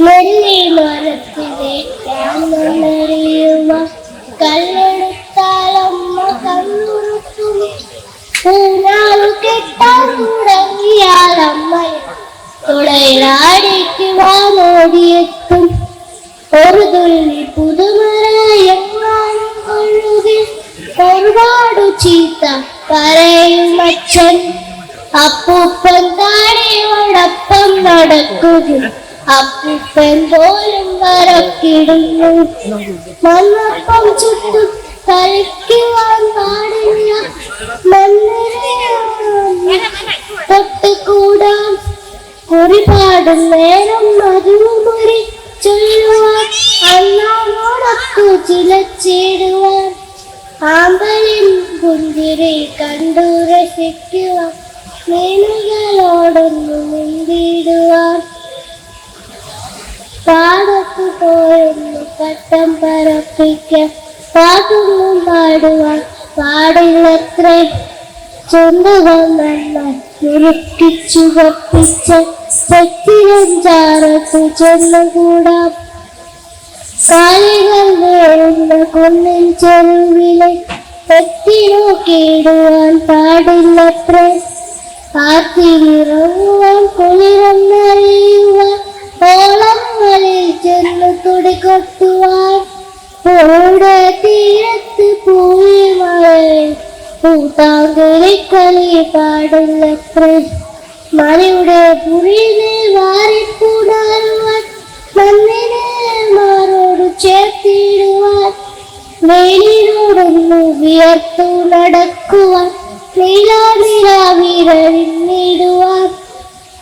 നെല്ലി മരത്തിലെ ാമെന്നറിയുക കല്ലെടുത്താലമ്മ കണ്ണുറുത്തും ഊഞ്ഞാലു കെട്ടാൻ തുടങ്ങിയാലമ്മ തുടയിലാടിക്കുവാനോടിയെത്തും ഒരു തുള്ളി പുതുമറയെങ്ങാനും ചീത്ത പറയും അച്ഛൻ. അപ്പൂപ്പൻ താഴെയോടൊപ്പം നടക്കുക അപ്പൂപ്പൻ പോലും വരക്കിടുന്നു മണ്ണപ്പം ചുട്ടു കളിക്കുവാൻ പാടില്ല. മണ്ണിനെ തൊട്ടുകൂടാം. പാടും നേരം മധുമുറി ചൊല്ലുവാൻ അന്നാമോടൊത്തു ചിലച്ചിടുവാൻ. ആമ്പലിൻ പുഞ്ചിരി കണ്ടു രസിക്കുവാൻ. മീനുകളോടൊന്നു മുന്തിടുവാൻ പാടത്തു പോയൊന്നു പട്ടം പറപ്പിക്കാൻ. പാട്ടൊന്നും പാടുവാൻ പാടില്ലത്രേ. ചുണ്ടുകൾ നന്നായി മുറുക്കിച്ചു കപ്പിച്ച ശക്തിരഞ്ചാറത്തു ചെന്നുകൂടാ. കാലികൾ വേറുന്ന എത്തി കേടുവാൻ പാടില്ലത്ര. കാത്തിലിറങ്ങുവാൻ കുളിരെന്നറിയുവാൻ ഓളങ്ങളിൽ ചെന്ന് തുടികൊട്ടുവാൻ. പുഴയുടെ തീരത്ത് പോയി മഴയിൽ പാടില്ലത്രേ. മലയുടെ പുറിയിലെ വാരിപ്പൂടാറുവാൻ മണ്ണിനെ മാറോട് ചേർത്തിടുവാൻ. വെയിലിനോടൊന്നു വിയർത്തു നടക്കുവാൻ നീലാനിലാവിരഴിഞ്ഞിടുവാൻ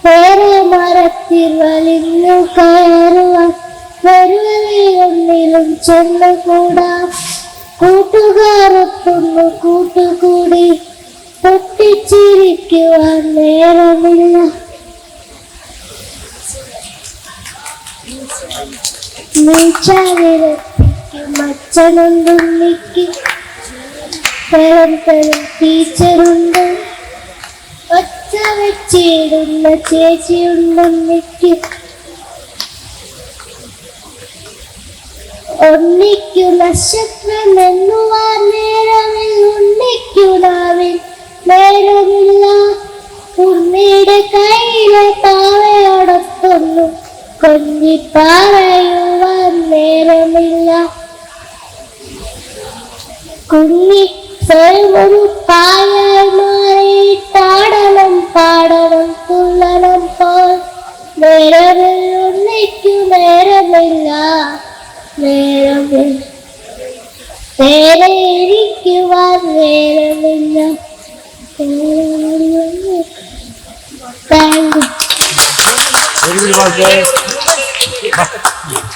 വേറെ മരത്തിൽ വലിഞ്ഞു കയറുവാൻ വരുവരെ ഒന്നിലും ചെന്നുകൂടാം. കൂട്ടുകാരൊത്തൊന്നു കൂട്ടുകൂടി പൊട്ടിച്ചിരിക്കുവാൻ നേരമില്ല. നീച്ചാവിലെത്തിക്കും അച്ഛനുണ്ടുണ്ണിക്ക് തരം പലം ടീച്ചറുണ്ട് ഒച്ച വെച്ചിടുന്ന ചേച്ചിയുണ്ടെന്നിക്ക് ഒന്നിക്കു നക്ഷത്രം എന്നുവാൻ നേരമിൽ ഉണ്ണിക്കുതാവിൽ നേരമില്ല. ഉണ്ണിയുടെ കയ്യിലെ പാവയോടൊത്തൊന്നു കൊഞ്ഞിപ്പാറയുവാൻ നേരമില്ല. കുഞ്ഞി സ്വയമൊരു പായായി മാറി പാടണം തുള്ളണം പോൽ നേരമിൽ ഒന്നിക്കു നേരമില്ല. നേരമിൽ നേരെ ഇരിക്കുവാൻ നേരമില്ല. Thank you.